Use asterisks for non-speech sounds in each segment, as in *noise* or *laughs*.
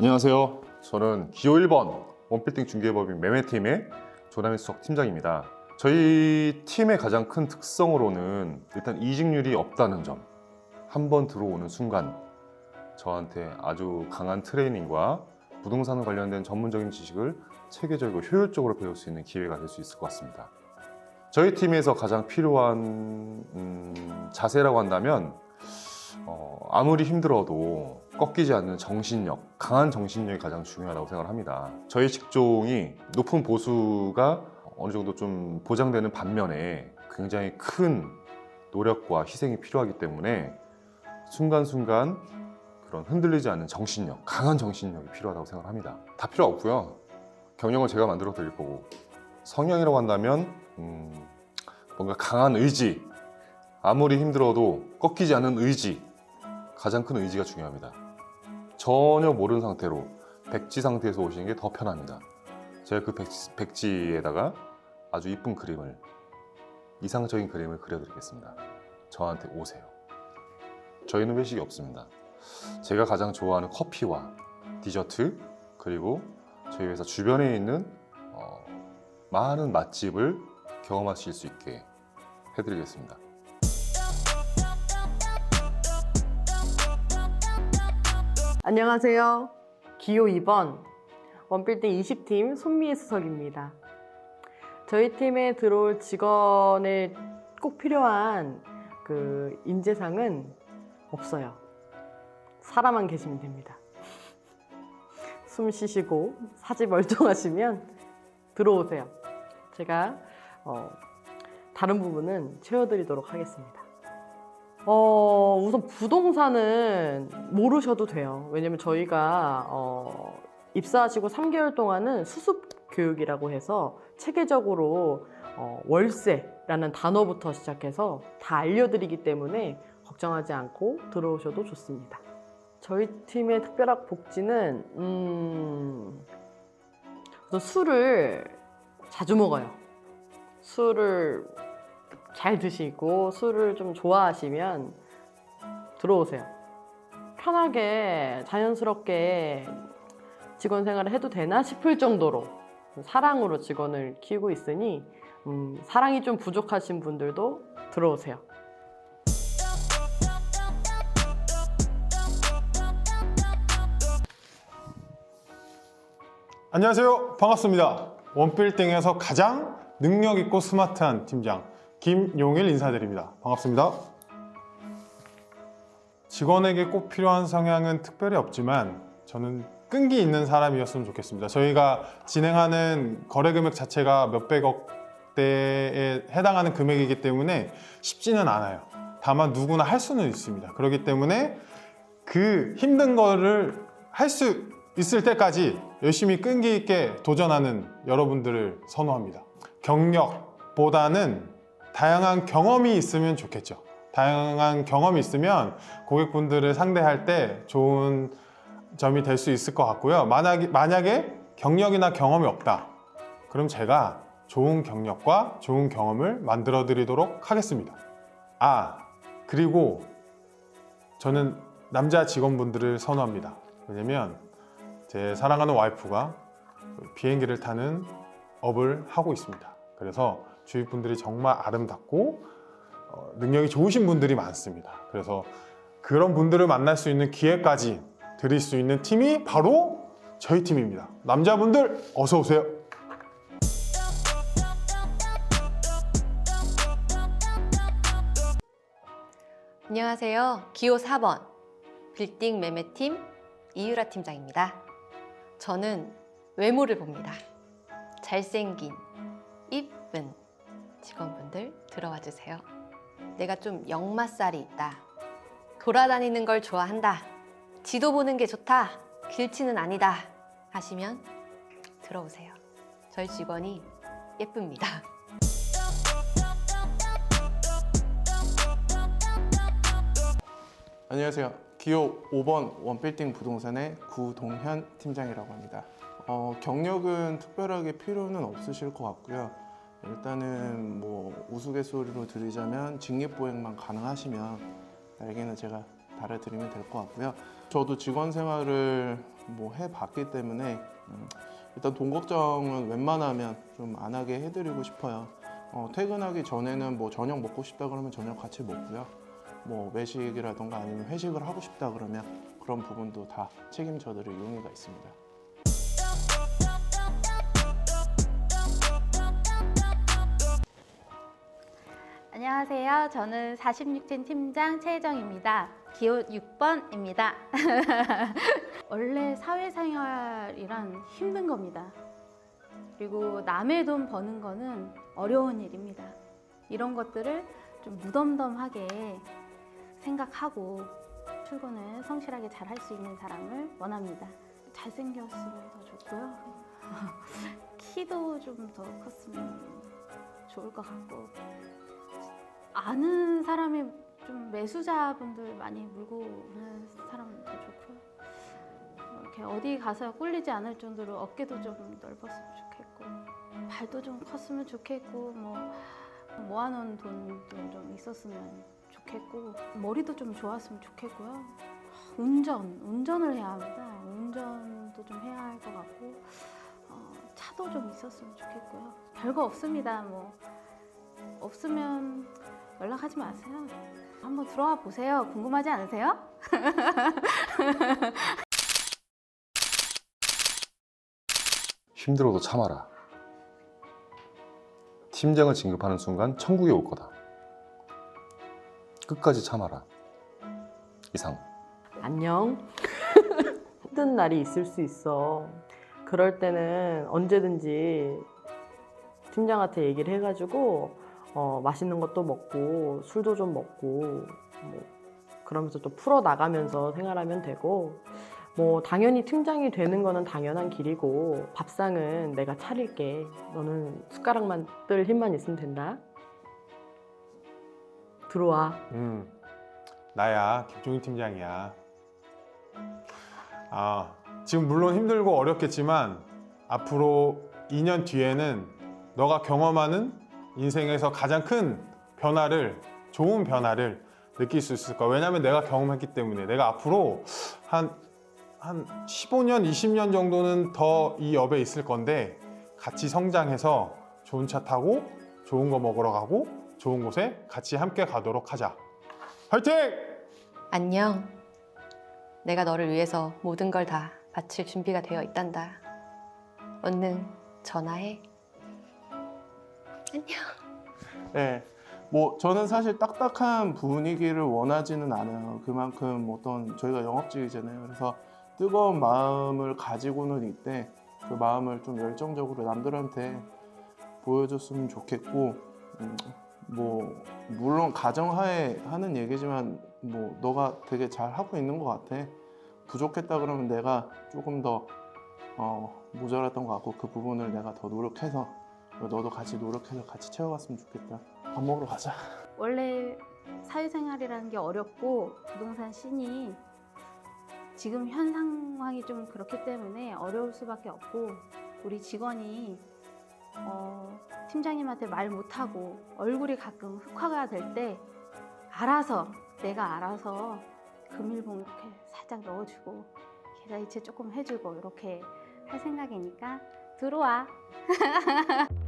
안녕하세요. 저는 기호 1번 원빌딩 중개법인 매매팀의 조남희 수석 팀장입니다. 저희 팀의 가장 큰 특성으로는 일단 이직률이 없다는 점. 한 번 들어오는 순간 저한테 아주 강한 트레이닝과 부동산 관련된 전문적인 지식을 체계적이고 효율적으로 배울 수 있는 기회가 될 수 있을 것 같습니다. 저희 팀에서 가장 필요한 음, 자세라고 한다면 어, 아무리 힘들어도 꺾이지 않는 정신력, 강한 정신력이 가장 중요하다고 생각을 합니다. 저희 직종이 높은 보수가 어느 정도 좀 보장되는 반면에 굉장히 큰 노력과 희생이 필요하기 때문에 순간순간 그런 흔들리지 않는 정신력, 강한 정신력이 필요하다고 생각을 합니다. 다 필요 없고요. 경력을 제가 만들어 드릴 거고 성향이라고 한다면 음, 뭔가 강한 의지, 아무리 힘들어도 꺾이지 않는 의지, 가장 큰 의지가 중요합니다. 전혀 모르는 상태로 백지 상태에서 오시는 게 더 편합니다. 제가 그 백지, 백지 에다가 아주 이쁜 그림을 이상적인 그림을 그려드리겠습니다. 저한테 오세요. 저희는 회식이 없습니다. 제가 가장 좋아하는 커피와 디저트 그리고 저희 회사 주변에 있는 어, 많은 맛집을 경험하실 수 있게 해드리겠습니다. 안녕하세요. 기호 2번 원빌딩 20팀 손미애 수석입니다. 저희 팀에 들어올 직원에 꼭 필요한 그 인재상은 없어요. 사람만 계시면 됩니다. 숨 쉬시고 사지 멀쩡하시면 들어오세요. 제가 어, 다른 부분은 채워드리도록 하겠습니다. 어, 우선 부동산은 모르셔도 돼요. 왜냐면 저희가 어, 입사하시고 3개월 동안은 수습 교육이라고 해서 체계적으로 어, 월세라는 단어부터 시작해서 다 알려드리기 때문에 걱정하지 않고 들어오셔도 좋습니다. 저희 팀의 특별한 복지는 음, 술을 자주 먹어요. 술을 잘 드시고 술을 좀 좋아하시면 들어오세요. 편하게 자연스럽게 직원 생활을 해도 되나 싶을 정도로 사랑으로 직원을 키우고 있으니 음, 사랑이 좀 부족하신 분들도 들어오세요. 안녕하세요. 반갑습니다. 원빌딩에서 가장 능력 있고 스마트한 팀장 김용일 인사드립니다. 반갑습니다. 직원에게 꼭 필요한 성향은 특별히 없지만 저는 끈기 있는 사람이었으면 좋겠습니다. 저희가 진행하는 거래 금액 자체가 몇백억 대에 해당하는 금액이기 때문에 쉽지는 않아요. 다만 누구나 할 수는 있습니다. 그렇기 때문에 그 힘든 거를 할 수 있을 때까지 열심히 끈기 있게 도전하는 여러분들을 선호합니다. 경력보다는 다양한 경험이 있으면 좋겠죠. 다양한 경험이 있으면 고객분들을 상대할 때 좋은 점이 될 수 있을 것 같고요. 만약에, 만약에 경력이나 경험이 없다. 그럼 제가 좋은 경력과 좋은 경험을 만들어 드리도록 하겠습니다. 아, 그리고 저는 남자 직원분들을 선호합니다. 왜냐면 제 사랑하는 와이프가 비행기를 타는 업을 하고 있습니다. 그래서 주위 분들이 정말 아름답고 어, 능력이 좋으신 분들이 많습니다. 그래서 그런 분들을 만날 수 있는 기회까지 드릴 수 있는 팀이 바로 저희 팀입니다. 남자분들 어서 오세요. 안녕하세요. 기호 4번 빌딩 매매팀 이유라 팀장입니다. 저는 외모를 봅니다. 잘생긴, 이쁜 직원분들 들어와 주세요. 내가 좀 역마살이 있다. 돌아다니는 걸 좋아한다. 지도 보는 게 좋다. 길치는 아니다. 하시면 들어오세요. 저희 직원이 예쁩니다. 안녕하세요. 기호 5번 원빌딩 부동산의 구동현 팀장이라고 합니다. 어, 경력은 특별하게 필요는 없으실 것 같고요. 일단은 뭐 우스갯소리로 드리자면 직립보행만 가능하시면 날개는 제가 달아드리면 될 것 같고요. 저도 직원 생활을 뭐 해봤기 때문에 음, 일단 돈 걱정은 웬만하면 좀 안 하게 해드리고 싶어요. 어, 퇴근하기 전에는 뭐 저녁 먹고 싶다 그러면 저녁 같이 먹고요. 뭐 외식이라던가 아니면 회식을 하고 싶다 그러면 그런 부분도 다 책임져드릴 용의가 있습니다. 안녕하세요. 저는 46팀 팀장 최혜정입니다. 기호 6번입니다. *laughs* 원래 사회생활이란 힘든 겁니다. 그리고 남의 돈 버는 거는 어려운 일입니다. 이런 것들을 좀 무덤덤하게 생각하고 출근을 성실하게 잘 할 수 있는 사람을 원합니다. 잘생겼으면 더 좋고요. *laughs* 키도 좀 더 컸으면 좋을 것 같고 아는 사람이 좀 매수자분들 많이 물고 오는 사람은 더 좋고요. 뭐 이렇게 어디 가서 꿀리지 않을 정도로 어깨도 좀 넓었으면 좋겠고 발도 좀 컸으면 좋겠고 뭐 모아놓은 돈도 좀 있었으면 좋겠고 머리도 좀 좋았으면 좋겠고요. 운전, 운전을 해야 합니다. 운전도 좀 해야 할 것 같고 어, 차도 좀 있었으면 좋겠고요. 별거 없습니다. 뭐 없으면 연락하지 마세요. 한번 들어와 보세요. 궁금하지 않으세요? *laughs* 힘들어도 참아라. 팀장을 진급하는 순간 천국이 올 거다. 끝까지 참아라. 이상. 안녕. *laughs* 힘든 날이 있을 수 있어. 그럴 때는 언제든지 팀장한테 얘기를 해가지고 어, 맛있는 것도 먹고 술도 좀 먹고 뭐 그러면서 또 풀어 나가면서 생활하면 되고 뭐 당연히 팀장이 되는 거는 당연한 길이고 밥상은 내가 차릴게. 너는 숟가락만 뜰 힘만 있으면 된다. 들어와. 음, 나야 김종인 팀장이야. 아, 지금 물론 힘들고 어렵겠지만 앞으로 2년 뒤에는 너가 경험하는 인생에서 가장 큰 변화를 좋은 변화를 느낄 수 있을 거야. 왜냐하면 내가 경험했기 때문에 내가 앞으로 한 한 15년, 20년 정도는 더 이 업에 있을 건데 같이 성장해서 좋은 차 타고 좋은 거 먹으러 가고 좋은 곳에 같이 함께 가도록 하자. 화이팅! 안녕. 내가 너를 위해서 모든 걸 다 바칠 준비가 되어 있단다. 얼른 전화해. 안녕. 네. 뭐 저는 사실 딱딱한 분위기를 원하지는 않아요. 그만큼 어떤 저희가 영업직이잖아요. 그래서 뜨거운 마음을 가지고는 있대 그 마음을 좀 열정적으로 남들한테 보여줬으면 좋겠고 음, 뭐 물론 가정하에 하는 얘기지만 뭐 너가 되게 잘 하고 있는 것 같아. 부족했다 그러면 내가 조금 더 어, 모자랐던 것 같고 그 부분을 내가 더 노력해서 너도 같이 노력해서 같이 채워갔으면 좋겠다. 밥 먹으러 가자. 원래 사회생활이라는 게 어렵고 부동산 씬이 지금 현 상황이 좀 그렇기 때문에 어려울 수밖에 없고 우리 직원이 어, 팀장님한테 말 못하고 얼굴이 가끔 흑화가 될 때 알아서 내가 알아서 금일봉 이렇게 살짝 넣어주고 계좌이체 조금 해주고 이렇게 할 생각이니까 들어와. *laughs*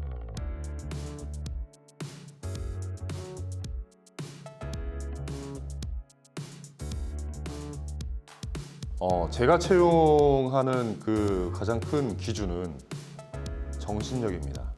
어, 제가 채용하는 그 가장 큰 기준은 정신력입니다.